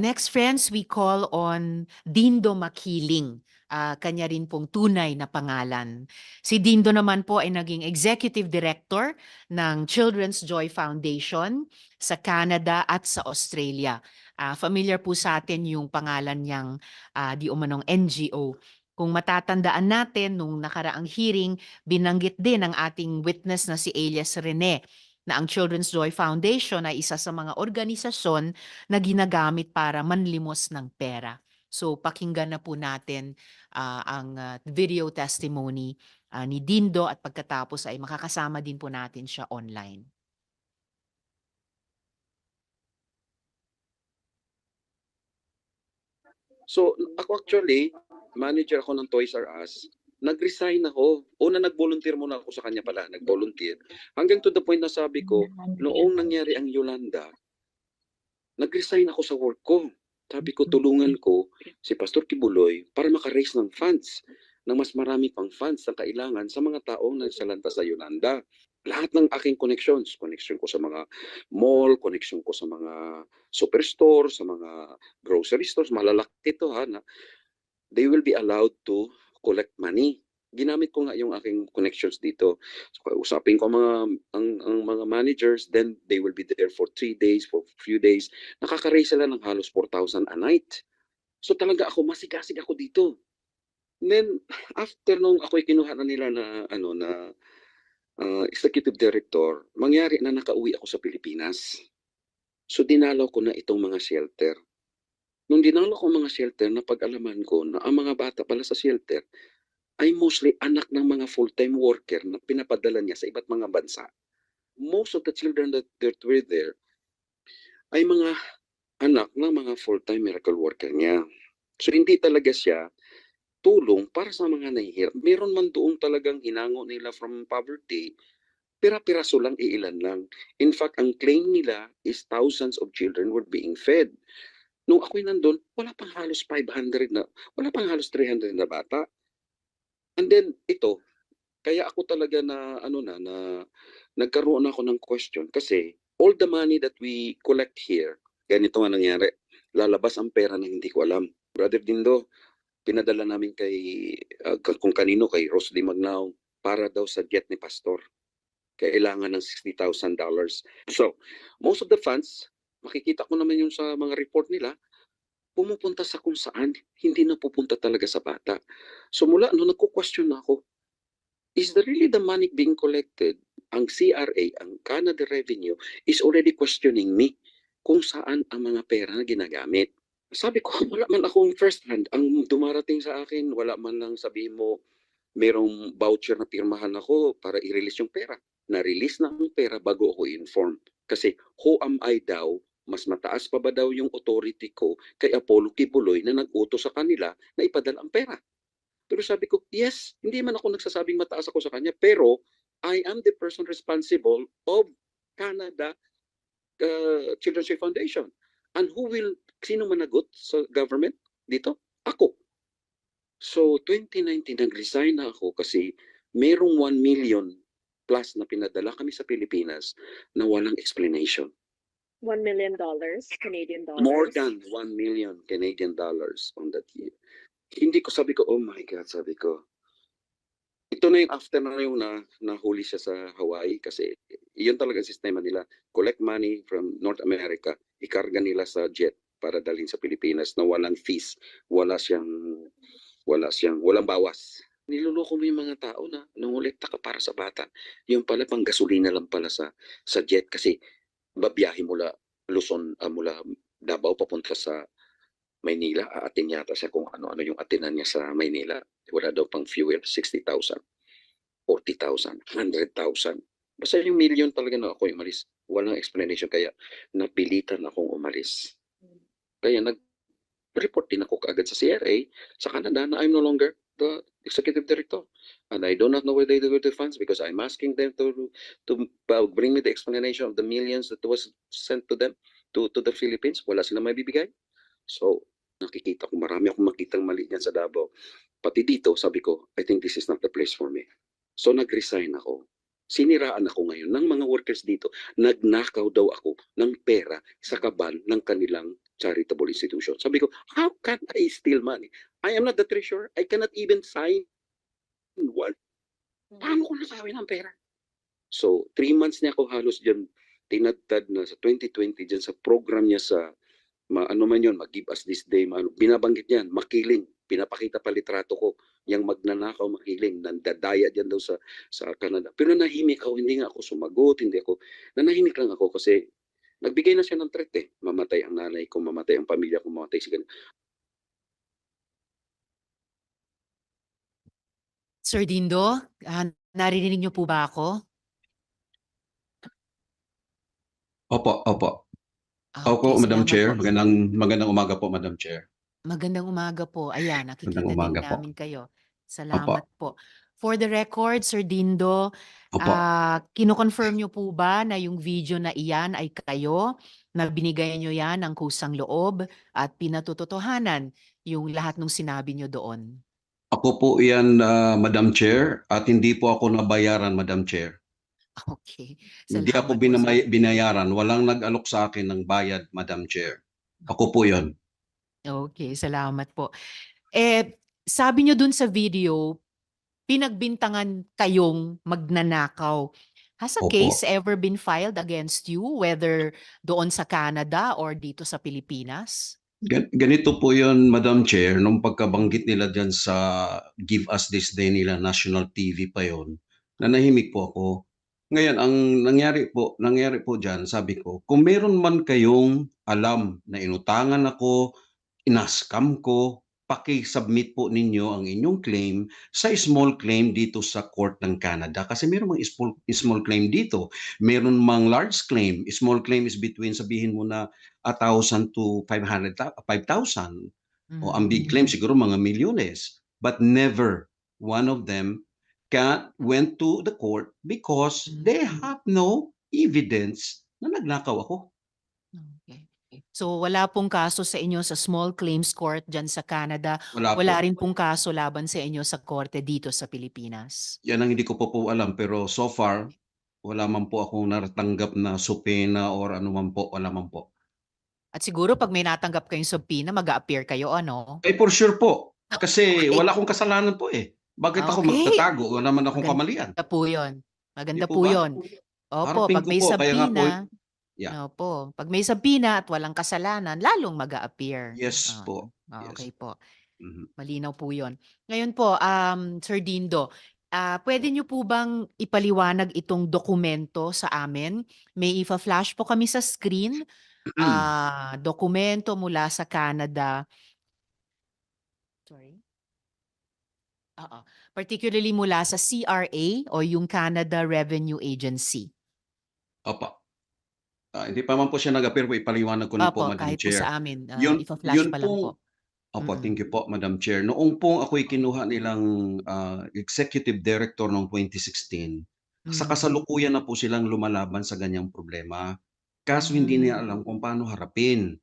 next, friends, we call on Dindo Makiling. Ah, kanya rin pong tunay na pangalan. Si Dindo naman po ay naging Executive Director ng Children's Joy Foundation sa Canada at sa Australia. Ah, familiar po sa atin yung pangalan niyang ah, di umanong NGO. Kung matatandaan natin, nung nakaraang hearing, binanggit din ng ating witness na si Elias Rene na ang Children's Joy Foundation ay isa sa mga organisasyon na ginagamit para manlimos ng pera. So pakinggan na po natin ah, ang ah, video testimony ah, ni Dindo at pagkatapos ay makakasama din po natin siya online. So, ako actually, manager ako ng Toys R Us. Nag-resign ako. Una, nag-volunteer muna ako sa kanya pala. Nag-volunteer. Hanggang to the point na sabi ko, noong nangyari ang Yolanda, nag-resign ako sa work ko. Sabi ko, tulungan ko si Pastor Kibuloy para makaraise ng funds ng mas marami pang funds na kailangan sa mga taong nagsalanta sa Yolanda. Lahat ng aking connections, connection ko sa mga mall, connection ko sa mga superstore, sa mga grocery stores, malalaki to ha, na they will be allowed to collect money. Ginamit ko nga yung aking connections dito. So, usapin ko mga ang, ang mga managers, then they will be there for three days, for few days. Nakaka-raise sila ng halos 4,000 a night. So talaga ako, masigasig ako dito. And then, after nung ako'y kinuha na nila na, ano, na uh, executive director, mangyari na nakauwi ako sa Pilipinas. So dinalaw ko na itong mga shelter. Nung dinalaw ko mga shelter, napag-alaman ko na ang mga bata pala sa shelter ay mostly anak ng mga full-time worker na pinapadala niya sa iba't mga bansa. Most of the children that, that were there ay mga anak ng mga full-time miracle worker niya. So hindi talaga siya tulong para sa mga nahihirap. Meron man doon talagang hinango nila from poverty, pira-piraso lang, iilan lang. In fact, ang claim nila is thousands of children were being fed. Nung ako'y nandun, wala pang halos 500 na, wala pang halos 300 na bata. And then, ito, kaya ako talaga na, ano na, na nagkaroon ako ng question kasi all the money that we collect here, ganito nga nangyari, lalabas ang pera na hindi ko alam. Brother Dindo, pinadala namin kay uh, kung kanino kay Rosely Magnao para daw sa jet ni pastor. Kailangan ng $60,000. So, most of the funds, makikita ko naman yung sa mga report nila, pumupunta sa kung saan, hindi na pupunta talaga sa bata. So mula no nagko-question na ako, is the really the money being collected? Ang CRA, ang Canada Revenue, is already questioning me kung saan ang mga pera na ginagamit sabi ko, wala man akong first hand. Ang dumarating sa akin, wala man lang sabihin mo, merong voucher na pirmahan ako para i-release yung pera. Na-release na ang pera bago ako inform. Kasi who am I daw, mas mataas pa ba daw yung authority ko kay Apollo Kibuloy na nag-utos sa kanila na ipadala ang pera. Pero sabi ko, yes, hindi man ako nagsasabing mataas ako sa kanya, pero I am the person responsible of Canada uh, Children's Day Foundation. And who will sino managot sa government dito? Ako. So, 2019, nag-resign na ako kasi merong 1 million plus na pinadala kami sa Pilipinas na walang explanation. One million dollars, Canadian dollars. More than 1 million Canadian dollars on that year. Hindi ko sabi ko, oh my God, sabi ko. Ito na yung after na yung na, nahuli siya sa Hawaii kasi iyon talaga ang sistema nila. Collect money from North America, ikarga nila sa jet para dalhin sa Pilipinas na walang fees, wala siyang wala siyang walang bawas. Niloloko mo yung mga tao na nangolekta ka para sa bata. Yung pala pang gasolina lang pala sa sa jet kasi babiyahe mula Luzon uh, mula Davao papunta sa Maynila, aatin yata siya kung ano-ano yung atinan niya sa Maynila. Wala daw pang fuel, 60,000, 40,000, 100,000. Basta yung million talaga na ako umalis. Walang explanation kaya napilitan akong umalis. Kaya nag-report din ako kaagad sa CRA sa Canada na I'm no longer the executive director. And I do not know where they do the funds because I'm asking them to to uh, bring me the explanation of the millions that was sent to them to to the Philippines. Wala silang may bibigay. So, nakikita ko marami akong makitang mali niyan sa Davao. Pati dito, sabi ko, I think this is not the place for me. So, nag-resign ako. Siniraan ako ngayon ng mga workers dito. Nagnakaw daw ako ng pera sa kabal ng kanilang charitable institution. Sabi ko, how can I steal money? I am not the treasurer. I cannot even sign one. Paano ko nasawin ang pera? So, three months niya ako halos dyan tinadtad na sa 2020 dyan sa program niya sa ma, ano man yun, mag-give us this day, ma, ano, binabanggit niyan, makiling, pinapakita pa litrato ko, yung magnanakaw makiling, nandadaya dyan daw sa, sa Canada. Pero nanahimik ako, hindi nga ako sumagot, hindi ako, nanahimik lang ako kasi nagbigay na siya ng threat eh. Mamatay ang nanay ko, mamatay ang pamilya ko, mamatay si ganun. Sir Dindo, ah, naririnig niyo po ba ako? Opo, opo. Ah, Opo, okay, Madam salamat Chair. po. Magandang magandang umaga po, Madam Chair. Magandang umaga po. Ayan, nakikita din umaga po. namin kayo. Salamat po. For the record, Sir Dindo, Opo. ah kino-confirm niyo po ba na yung video na iyan ay kayo, na binigay niyo yan ng kusang loob at pinatutotohanan yung lahat ng sinabi niyo doon? Ako po yan, ah, Madam Chair, at hindi po ako nabayaran, Madam Chair. Okay. Hindi ako Salamat po, binamay, sir. binayaran. Walang nag-alok sa akin ng bayad, Madam Chair. Ako po yon. Okay, salamat po. Eh, sabi niyo dun sa video, pinagbintangan kayong magnanakaw. Has a Opo. case ever been filed against you, whether doon sa Canada or dito sa Pilipinas? Gan- Ganito po yon, Madam Chair, nung pagkabanggit nila dyan sa Give Us This Day nila, National TV pa yon, nanahimik po ako. Ngayon, ang nangyari po, nangyari po dyan, sabi ko, kung meron man kayong alam na inutangan ako, inaskam ko, paki-submit po ninyo ang inyong claim sa small claim dito sa court ng Canada. Kasi meron mga small, small claim dito. Meron mang large claim. Small claim is between, sabihin mo na, 1,000 to 500, 5,000. O ang big claim siguro mga milyones. But never one of them can went to the court because they Mhm. have no evidence na nagnakaw ako. Okay. So wala pong kaso sa inyo sa small claims court dyan sa Canada. Wala, Wala po. rin pong kaso laban sa inyo sa korte dito sa Pilipinas. Yan ang hindi ko po po alam. Pero so far, wala man po akong naratanggap na supena or ano man po. Wala man po. At siguro pag may natanggap kayong subpoena, mag-a-appear kayo, ano? Eh for sure po. Kasi Okay. wala akong kasalanan po eh. Bakit ako Okay. magtatago? Wala naman akong Maganda kamalian. po yun. Maganda po ba? yun. Opo, Harapin pag ko may po, kaya nga po, subpoena, yeah. opo, pag may subpoena at walang kasalanan, lalong mag-a-appear. Yes Ah, po. ah, Yes. Okay po. Mhm. Malinaw po yun. Ngayon po, um, Sir Dindo, ah, pwede niyo po bang ipaliwanag itong dokumento sa amin? May ifa-flash po kami sa screen. ah dokumento mula sa Canada. Sorry. Oo. Particularly mula sa CRA o yung Canada Revenue Agency. Opo. Ah, hindi pa man po siya nag-appear po. Ipaliwanag ko lang po, Opo, Madam kahit po Chair. sa amin. ah, Yun- ifa-flash yun pa lang pong- po. Opo, Mm-mm. thank you po, Madam Chair. Noong pong ako'y kinuha nilang ah, Executive Director noong 2016, sa Mm. kasalukuyan na po silang lumalaban sa ganyang problema. Kaso hindi Mm. nila alam kung paano harapin.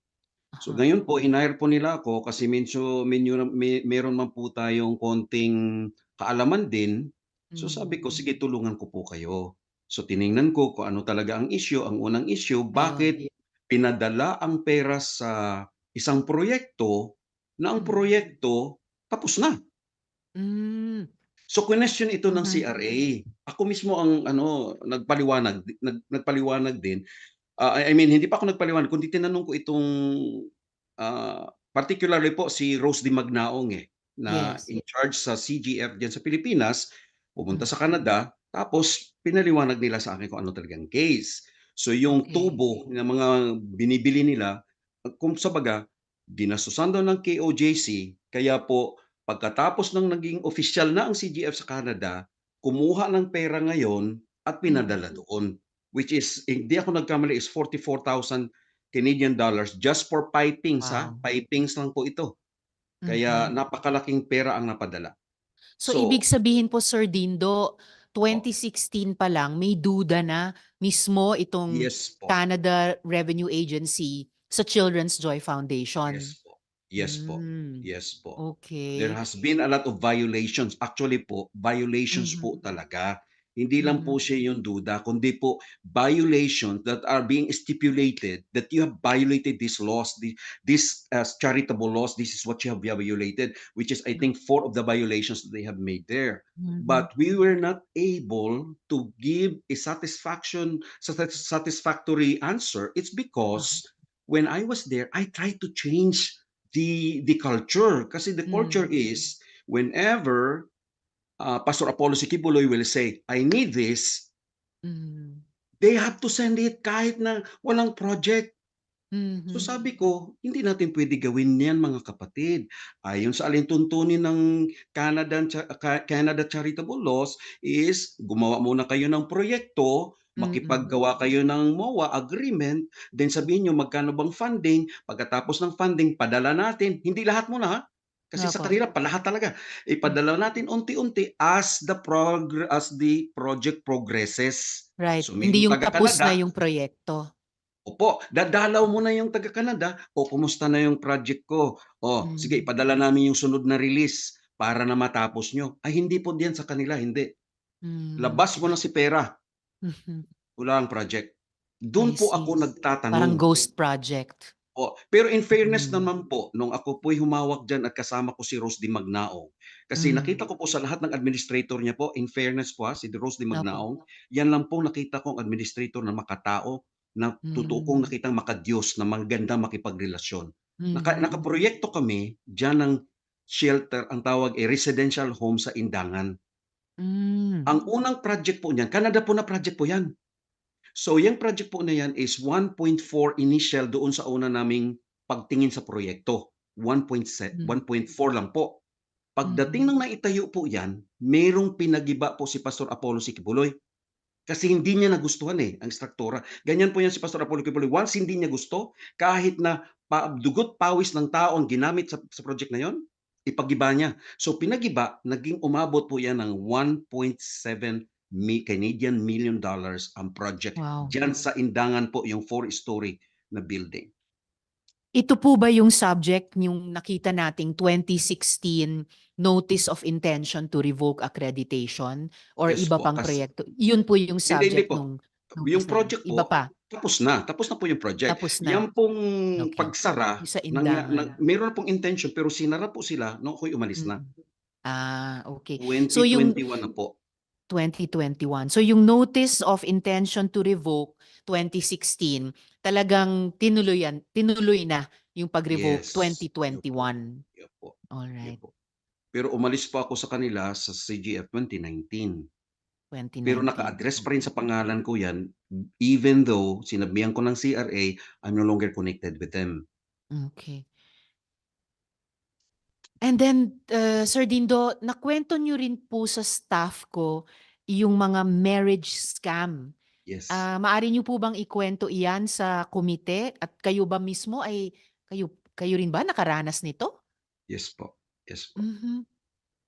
So Aha. ngayon po, inire po nila ako kasi medyo, medyo may, meron man po tayong konting kaalaman din. So sabi ko, Mm. sige, tulungan ko po kayo. So tiningnan ko kung ano talaga ang issue. Ang unang issue, bakit pinadala ang pera sa isang proyekto na ang Mm. proyekto tapos na. Mm. So question ito ng Mhm. CRA. Ako mismo ang ano nagpaliwanag nag, nagpaliwanag din. Ah, I mean hindi pa ako nagpaliwanag kundi tinanong ko itong ah, particularly po si Rose Di Magnaong eh na Yes. in charge sa CGF diyan sa Pilipinas, pumunta Mm. sa Canada, tapos pinaliwanag nila sa akin kung ano talagang case. So yung Okay. tubo ng mga binibili nila, kung sa baga, ginasusan daw ng KOJC, kaya po pagkatapos ng naging official na ang CGF sa Canada, kumuha ng pera ngayon at pinadala doon. Which is, hindi ako nagkamali, is 44,000 Canadian dollars just for pipings ha. Wow. Pipings lang po ito. Kaya Mhm. napakalaking pera ang napadala. So, So- ibig sabihin po Sir Dindo, 2016 pa lang may duda na mismo itong Yes po. Canada Revenue Agency sa Children's Joy Foundation. Yes po. Yes po. Mm. Yes po. Okay. There has been a lot of violations. Actually po, violations po Mhm. talaga. Hindi lang po Mhm. siya yung duda, kundi po violations that are being stipulated that you have violated these laws, the, these uh, charitable laws. This is what you have violated, which is I think four of the violations that they have made there. Mhm. But we were not able to give a satisfaction satis- satisfactory answer. It's because when I was there, I tried to change the the culture kasi the culture Mm. is whenever uh, Pastor Apollo Sikibuloy will say, I need this, Mhm. they have to send it kahit na walang project. Mhm. So sabi ko, hindi natin pwede gawin yan mga kapatid. Ayon sa alintuntunin ng Canada, Canada Charitable Laws is gumawa muna kayo ng proyekto, makipaggawa kayo ng MOA agreement, then sabihin nyo magkano bang funding, pagkatapos ng funding, padala natin. Hindi lahat muna ha. Kasi sa Opo. kanila, palahat talaga. Ipadala natin unti-unti as the progr as the project progresses. Right. So, Hindi yung tapos na taga-Canada, yung proyekto. Opo, dadalaw mo na yung taga-Canada, o kumusta na yung project ko? O, sige, Mm. ipadala namin yung sunod na release para na matapos nyo. Ay, hindi po diyan sa kanila, hindi. Mm. Labas mo na si pera, Mhm. wala ang project. Doon I po see. ako nagtatanong. Parang ghost project. O, pero in fairness Mm. naman po, nung ako po'y humawak dyan at kasama ko si Rose Di Magnaong, kasi Mm. nakita ko po sa lahat ng administrator niya po, in fairness po ha, si Rose Di Opo. Magnaong, yan lang po nakita kong administrator na makatao, na totoo kong Mm. nakitang makadiyos, na maganda makipagrelasyon. Naka, Mhm. nakaproyekto kami dyan ng shelter, ang tawag ay residential home sa Indangan. Mm. Ang unang project po niyan, Canada po na project po yan. So yung project po na yan is 1.4 initial doon sa una naming pagtingin sa proyekto. 1.7, Mm. 1.4 lang po. Pagdating Mhm. ng naitayo po yan, merong pinagiba po si Pastor Apollo Sikibuloy. Kasi hindi niya nagustuhan eh, ang struktura. Ganyan po yan si Pastor Apollo Sikibuloy. Once hindi niya gusto, kahit na pa, dugot pawis ng tao ang ginamit sa, sa project na yon, ipagiba niya. So pinagiba, naging umabot po yan ng 1.7 mi- Canadian million dollars ang project. Wow. Diyan sa Indangan po yung four-story na building. Ito po ba yung subject yung nakita nating 2016 Notice of Intention to Revoke Accreditation or Yes iba po, pang kas- proyekto? Yun po yung Hindi, hindi subject po. nung Yung notice na project yun. Iba po, pa. tapos na. Tapos na po yung project. Tapos na. Yan pong Okay. pagsara, sa nang, nang, meron pong intention pero sinara po sila nung ako'y umalis na. Mm. Ah, okay. 2021 So yung na po. 2021. So yung Notice of Intention to Revoke 2016, talagang tinuloyan, tinuloy na yung pag-revoke Yes. 2021. Yun po. All Yun right. po. Pero umalis pa ako sa kanila sa CGF 2019. 2019. Pero naka-address pa rin sa pangalan ko yan even though sinabihan ko ng CRA, I'm no longer connected with them. Okay. And then, uh, Sir Dindo, nakwento nyo rin po sa staff ko yung mga marriage scam. Yes. Ah, maari nyo po bang ikwento iyan sa komite at kayo ba mismo ay kayo kayo rin ba nakaranas nito? yes po. Yes po. Mhm.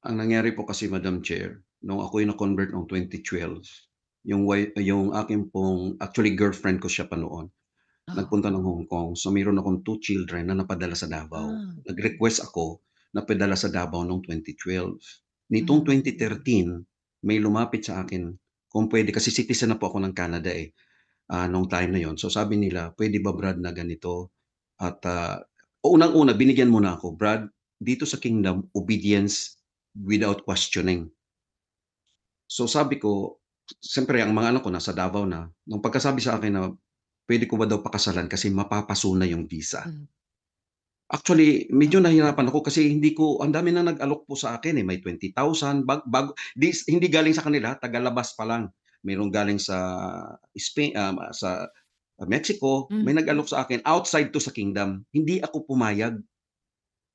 Ang nangyari po kasi Madam Chair, nung ako'y na-convert noong 2012, yung wi- yung akin pong actually girlfriend ko siya pa noon. Oh. Nagpunta ng Hong Kong. So mayroon akong two children na napadala sa Davao. Ah. Nag-request ako na padala sa Davao noong 2012. Nitong Mm. 2013, may lumapit sa akin kung pwede kasi citizen na po ako ng Canada eh. ah nung time na yon. So sabi nila, pwede ba Brad na ganito? At ah, unang-una binigyan mo na ako, Brad, dito sa kingdom, obedience without questioning. So sabi ko, siyempre ang mga anak ko nasa Davao na, nung pagkasabi sa akin na pwede ko ba daw pakasalan kasi mapapaso na yung visa. Mm. Actually, medyo nahirapan ako kasi hindi ko, ang dami na nag-alok po sa akin eh, may 20,000, bag, bag, di, hindi galing sa kanila, tagalabas pa lang. Mayroong galing sa Spain, um, sa Mexico, may Mm. nag-alok sa akin, outside to sa kingdom. Hindi ako pumayag.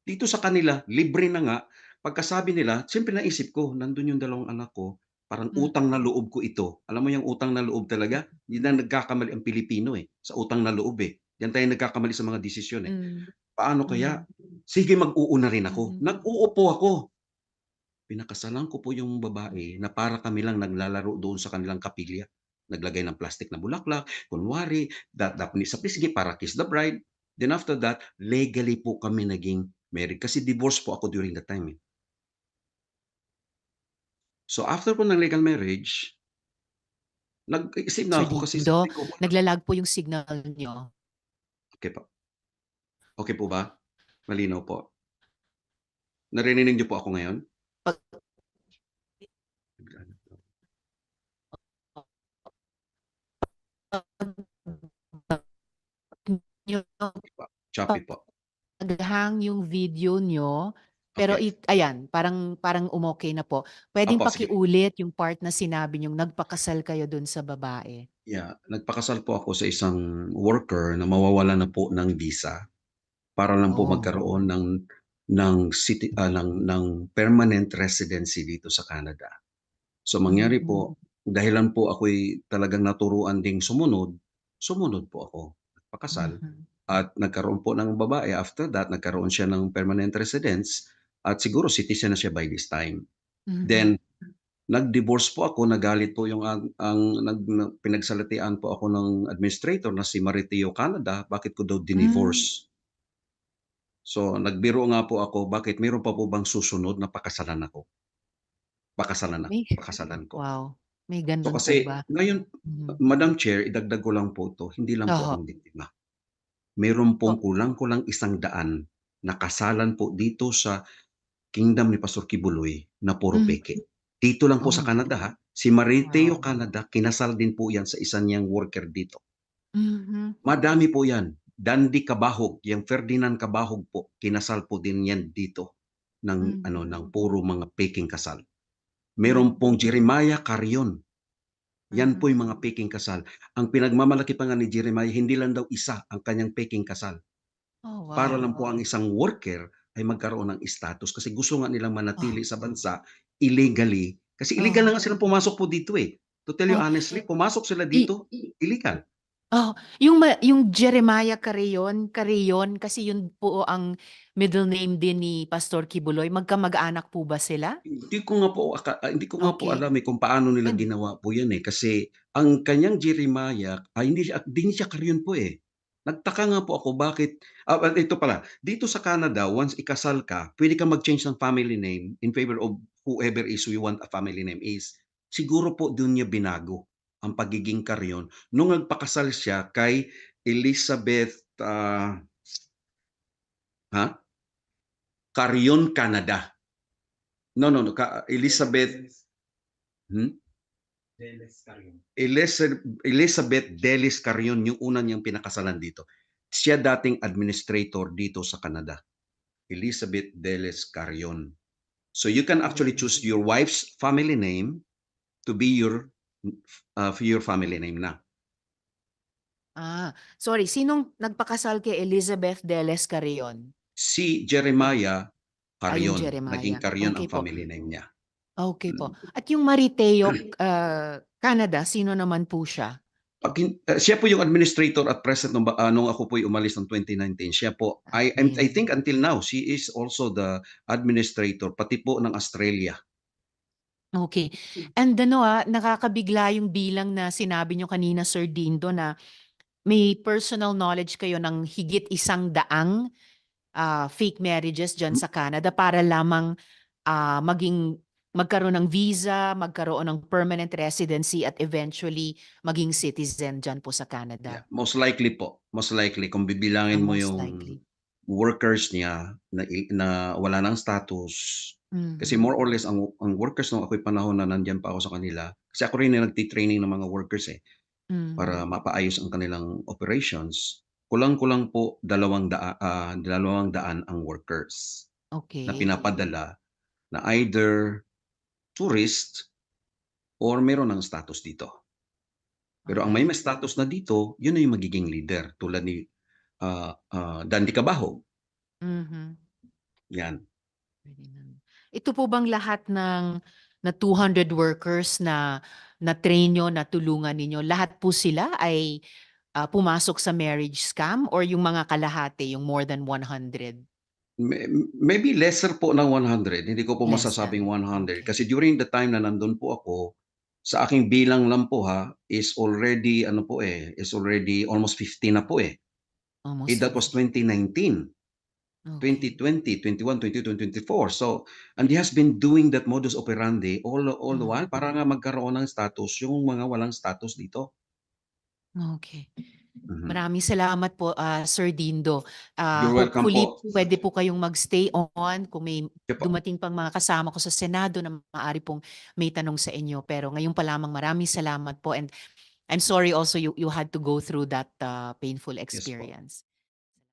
Dito sa kanila, libre na nga. Pagkasabi nila, siyempre naisip ko, nandun yung dalawang anak ko, parang Mm. utang na loob ko ito. Alam mo yung utang na loob talaga? Hindi na nagkakamali ang Pilipino eh, sa utang na loob eh. Yan tayo nagkakamali sa mga desisyon eh. Mm. Paano kaya? Sige, mag-uuna rin ako. Mhm. Nag-uupo ako. Pinakasalan ko po yung babae na para kami lang naglalaro doon sa kanilang kapilya. Naglagay ng plastic na bulaklak, kunwari, that, sa sige, para kiss the bride. Then after that, legally po kami naging married. Kasi divorce po ako during that time. Eh. So after po ng legal marriage, Nag-isip na Sir ako kasi Dindo, Naglalag po yung signal nyo. Okay po. Okay po ba? Malinaw po. Narinig niyo po ako ngayon? Choppy po. Naghang yung video nyo, pero Okay. it, ayan, parang parang umokay na po. Pwedeng Apo, sige. pakiulit yung part na sinabi nyong nagpakasal kayo dun sa babae. Yeah, nagpakasal po ako sa isang worker na mawawala na po ng visa para lang po Oh. magkaroon ng ng city ah, ng ng permanent residency dito sa Canada. So mangyari po, dahilan po ako'y talagang naturuan ding sumunod, sumunod po ako. Nagpakasal Mhm. at nagkaroon po ng babae. After that, nagkaroon siya ng permanent residence at siguro citizen na siya by this time. Mhm. Then nag-divorce po ako, nagalit po yung ang, ang nag, na- pinagsalatian po ako ng administrator na si Maritio Canada, bakit ko daw dinivorce? So nagbiro nga po ako, bakit meron pa po bang susunod na pakasalan ako? Pakasalan ako, May- pakasalan ko. Wow. May So ganun kasi po ba? ngayon, Mhm. Madam Chair, idagdag ko lang po to, hindi lang po Oho. akong biktima. Meron pong Oh. kulang-kulang isang daan na kasalan po dito sa kingdom ni Pastor Kibuloy na puro Mm. peke. Dito lang po sa Oh. Canada ha. Si Mariteo Wow. Canada, kinasal din po yan sa isa niyang worker dito. Mhm. Madami po yan. Dandy Kabahog, yung Ferdinand Kabahog po, kinasal po din yan dito ng Mhm. ano ng puro mga peking kasal. Meron pong Jeremiah Carion. Yan po yung mga peking kasal. Ang pinagmamalaki pa nga ni Jeremiah, hindi lang daw isa ang kanyang peking kasal. Oh, wow. Para lang po ang isang worker ay magkaroon ng status kasi gusto nga nilang manatili sa bansa illegally. Kasi illegal Oh. na nga silang pumasok po dito eh. To tell you Oh. honestly, pumasok sila dito illegal. Oh, yung ma- yung Jeremiah Carrion, Carrion kasi yun po ang middle name din ni Pastor Kibuloy. Magkamag-anak po ba sila? Hindi ko nga po ah, hindi ko nga po Okay. alam eh kung paano nila And- ginawa po yan eh kasi ang kanyang Jeremiah ay hindi siya hindi siya Carion po eh. Nagtaka nga po ako bakit ah, ah, ito pala dito sa Canada once ikasal ka pwede kang mag-change ng family name in favor of whoever is we want a family name is siguro po doon niya binago ang pagiging Carion nung nagpakasal siya kay Elizabeth ah, ha Carion Canada no no no ka, Elizabeth Hmm? Elizabeth, Elizabeth Delis Carion yung una niyang pinakasalan dito. Siya dating administrator dito sa Canada. Elizabeth Delis Carion. So you can actually choose your wife's family name to be your uh, your family name na. Ah, sorry, sinong nagpakasal kay Elizabeth Deles Carrion? Si Jeremiah. Jeremiah. Naging Carion Okay ang po. family name niya. Okay po. At yung Mariteo, uh, Canada, sino naman po siya? Pag, hin- uh, siya po yung administrator at president nung, ba- ah, nung ako po umalis ng 2019. Siya po, I, I'm- I think until now, she is also the administrator, pati po ng Australia. Okay. And ano ah, nakakabigla yung bilang na sinabi nyo kanina, Sir Dindo, na may personal knowledge kayo ng higit isang daang ah, fake marriages dyan sa Canada para lamang ah, maging magkaroon ng visa, magkaroon ng permanent residency at eventually maging citizen dyan po sa Canada. Yeah, most likely po. Most likely kung bibilangin Ah, mo most yung likely. workers niya na, i- na wala ng status. Kasi Mhm. more or less ang, ang workers nung ako'y panahon na nandyan pa ako sa kanila. Kasi ako rin yung nagtitraining ng mga workers eh Mhm. para mapaayos ang kanilang operations. Kulang-kulang po dalawang, daa, ah, dalawang daan ang workers Okay. na pinapadala na either tourist or meron ng status dito. Pero ang may may status na dito, yun na yung magiging leader tulad ni ah, ah, Dandy Cabahog. Mhm. Yan. Pwede na. Ito po bang lahat ng na 200 workers na na train nyo, na tulungan ninyo, lahat po sila ay ah, pumasok sa marriage scam or yung mga kalahati, yung more than 100? May- Maybe lesser po ng 100. Hindi ko po Lesser. masasabing 100. Okay. Kasi during the time na nandun po ako, sa aking bilang lang po ha, is already, ano po eh, is already almost 50 na po eh. Almost Eh, that was 2019. Okay. 2020, 21, 22, 24. So, and he has been doing that modus operandi all all the Mm. while para nga magkaroon ng status yung mga walang status dito. Okay. Mhm. Maraming salamat po, ah, Sir Dindo. Ah, You're welcome hopefully po. pwede po kayong magstay on kung may dumating pang mga kasama ko sa Senado na maaari pong may tanong sa inyo. Pero ngayon pa lamang maraming salamat po and I'm sorry also you you had to go through that ah, painful po. experience.